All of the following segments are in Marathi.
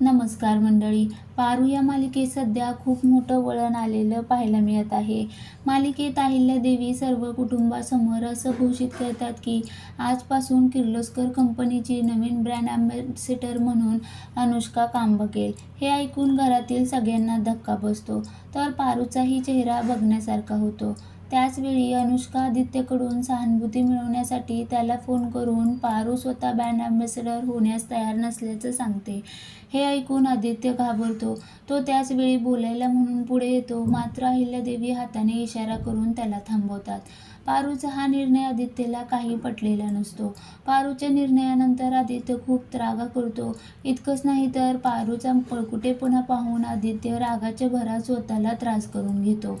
नमस्कार मंडळी पारू या मालिकेत सध्या खूप मोठं वळण आलेलं पाहायला मिळत आहे. मालिकेत अहिल्यादेवी सर्व कुटुंबासमोर असं घोषित करतात की आजपासून किर्लोस्कर कंपनीची नवीन ब्रँड ॲम्बॅसेडर म्हणून अनुष्का काम बघेल हे ऐकून घरातील सगळ्यांना धक्का बसतो. तर पारूचाही चेहरा बघण्यासारखा होतो. त्याचवेळी अनुष्का आदित्यकडून सहानुभूती मिळवण्यासाठी त्याला फोन करून पारू स्वतः ब्रँड ॲम्बॅसेडर होण्यास तयार नसल्याचं सांगते. हे ऐकून आदित्य घाबरतो. तो त्याचवेळी बोलायला म्हणून पुढे येतो. मात्र अहिल्यादेवी हाताने इशारा करून त्याला थांबवतात. पारूचा हा निर्णय आदित्यला काही पटलेला नसतो. पारूच्या निर्णयानंतर आदित्य खूप त्रागा करतो. इतकंच नाही तर पारूचा पळकुटेपणा पाहून आदित्य रागाच्या भरात स्वतःला त्रास करून घेतो.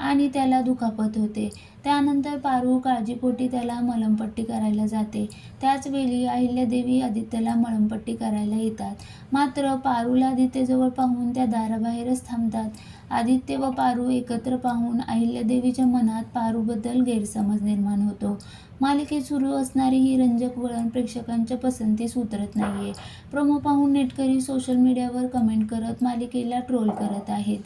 आणि त्याला दुखापत होते. त्यानंतर पारू काळजीपोटी त्याला मलमपट्टी करायला जाते. त्याचवेळी अहिल्यादेवी आदित्यला मलमपट्टी करायला येतात. मात्र पारूला आदित्यजवळ पाहून त्या दाराबाहेरच थांबतात. आदित्य व पारू एकत्र पाहून अहिल्यादेवीच्या मनात पारूबद्दल गैरसमज निर्माण होतो. मालिकेत सुरू असणारी ही रंजक वळण प्रेक्षकांच्या पसंतीस उतरत नाहीये. प्रोमो पाहून नेटकरी सोशल मीडियावर कमेंट करत मालिकेला ट्रोल करत आहेत.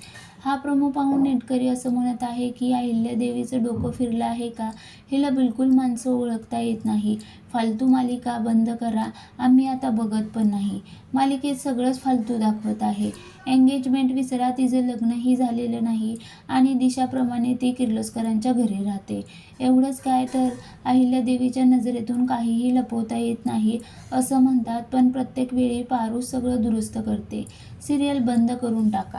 हा प्रोमो पाहून नेटकरी असं म्हणत आहे की अहिल्यादेवीचं डोकं फिर फिरला आहे का? हिला बिलकुल माणसं ओळखता येत नाही. फालतू मालिका बंद करा. आम्ही आता बघत पण नाही. मालिकेत सगळंच फालतू दाखवत आहे. एंगेजमेंट विसरा. तिचं लग्नही झालेलं नाही. आणि दिशाप्रमाणे ती किर्लोस्करांच्या घरी राहते. एवढंच काय तर अहिल्यादेवीच्या नजरेतून काहीही लपवता येत नाही असं म्हणतात. पण प्रत्येक वेळी पारू सगळं दुरुस्त करते. सिरियल बंद करून टाका.